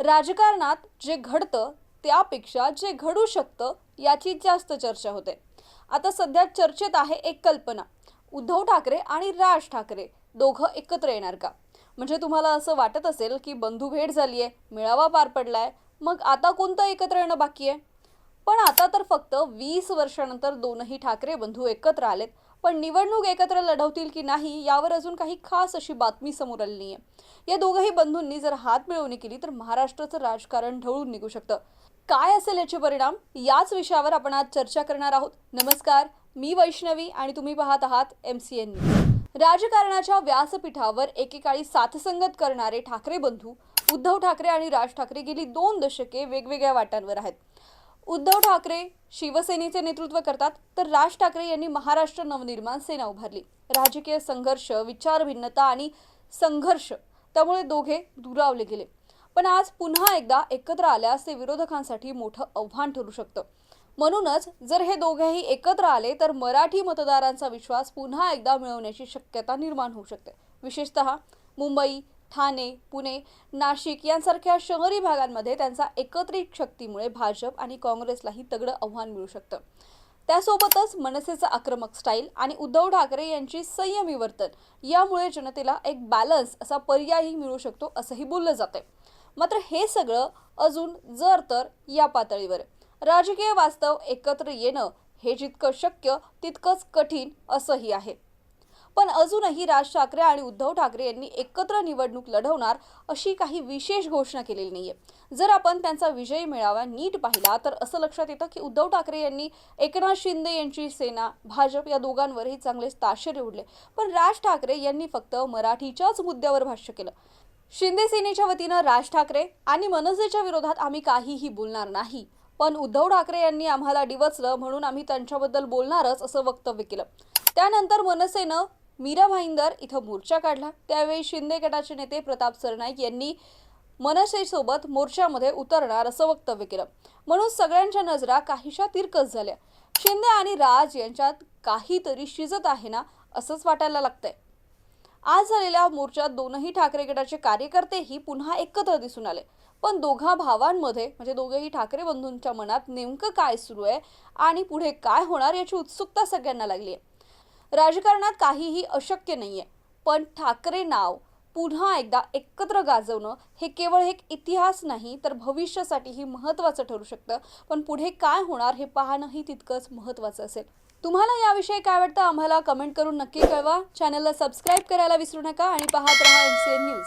राजकारणात जे घडतं त्यापेक्षा जे घडू शकतं याची जास्त चर्चा होते. आता सध्या चर्चेत आहे एक कल्पना. उद्धव ठाकरे आणि राज ठाकरे दोघं एकत्र येणार का? म्हणजे तुम्हाला असं वाटत असेल की बंधू भेट झाली आहे मेळावा पार पडलाय मग आता कोणतं एकत्र येणं बाकी आहे? पण आता तर फक्त वीस वर्षानंतर दोनही ठाकरे बंधू एकत्र आलेत. पण निवडणूक एकत्र लढवतील की नाही यावर अजून काही खास अशी बातमी समोर आली आहे या दोघंही बंधूंनी जर हात मिळवणी केली तर महाराष्ट्राचं राजकारण ढळून निघू शकतं. काय असेल याचे परिणाम? याच विषयावर आपण आज चर्चा करणार आहोत. नमस्कार मी वैष्णवी आणि तुम्ही पाहत आहात एम सी एन राजकारणाच्या व्यासपीठावर एकेकाळी साथसंगत करणारे ठाकरे बंधू उद्धव ठाकरे आणि राज ठाकरे गेली दोन दशके वेगवेगळ्या वाटांवर आहेत. उद्धव ठाकरे शिवसेनेचे नेतृत्व करतात तर राज ठाकरे यांनी महाराष्ट्र नवनिर्माण सेना उभारली. राजकीय संघर्ष विचार भिन्नता आणि संघर्ष त्यामुळे दोघे दुरावले गेले. पण आज पुन्हा एकदा एकत्र आल्यास ते विरोधकांसाठी मोठं आव्हान ठरू शकतं. म्हणूनच जर हे दोघेही एकत्र आले तर मराठी मतदारांचा विश्वास पुन्हा एकदा मिळवण्याची शक्यता निर्माण होऊ शकते. विशेषतः मुंबई ठाणे पुणे नाशिक यांसारख्या शहरी भागांमध्ये त्यांचा एकत्रित शक्तीमुळे भाजप आणि काँग्रेसलाही तगडं आव्हान मिळू शकतं. त्यासोबतच मनसेचं आक्रमक स्टाईल आणि उद्धव ठाकरे यांची संयमी वर्तन यामुळे जनतेला एक बॅलन्स असा पर्यायही मिळू शकतो असंही बोललं जातंय. मात्र हे सगळं अजून जर तर या पातळीवर. राजकीय वास्तव एकत्र येणं हे जितकं शक्य तितकंच कठीण असंही आहे. पण अजूनही राज ठाकरे आणि उद्धव ठाकरे यांनी एकत्र निवडणूक लढवणार अशी काही विशेष घोषणा केलेली नाहीये. जर आपण त्यांचा विजय मेळावा नीट पाहिला तर असं लक्षात येतं की उद्धव ठाकरे यांनी एकनाथ शिंदे यांची सेना भाजप या दोघांवरही चांगलेच ताशेरे उडले. पण राज ठाकरे यांनी फक्त मराठीच्याच मुद्द्यावर भाष्य केलं. शिंदे सेनेच्या वतीनं राज ठाकरे आणि मनसेच्या विरोधात आम्ही काहीही बोलणार नाही. पण उद्धव ठाकरे यांनी आम्हाला डिवचलं म्हणून आम्ही त्यांच्याबद्दल बोलणारच असं वक्तव्य केलं. त्यानंतर मनसेनं मीरा भाईंदर इथं मोर्चा काढला. त्यावेळी शिंदे गटाचे नेते प्रताप सरनाईक यांनी मनसेसोबत मोर्चामध्ये उतरणार असं वक्तव्य केलं. म्हणून सगळ्यांच्या नजरा काहीशा तिरकस झाल्या. शिंदे आणि राज यांच्यात काहीतरी शिजत आहे ना असंच वाटायला लागतंय. आज झालेल्या मोर्चात दोनही ठाकरे गटाचे कार्यकर्तेही पुन्हा एकत्र दिसून आले. पण दोघा भावांमध्ये म्हणजे दोघेही ठाकरे बंधूंच्या मनात नेमकं काय सुरू आहे आणि पुढे काय होणार याची उत्सुकता सगळ्यांना लागली आहे राजकारणात काहीही अशक्य नाहीये. पण ठाकरे नाव पुन्हा एकदा एकत्र गाजवणं हे केवळ एक इतिहास नाही तर भविष्यासाठीही महत्त्वाचं ठरू शकतं. पण पुढे काय होणार हे पाहणंही तितकंच महत्त्वाचं असेल. तुम्हाला याविषयी काय वाटतं? आम्हाला कमेंट करून नक्की कळवा. चॅनलला सबस्क्राईब करायला विसरू नका आणि पाहत रहा एम सी एन न्यूज.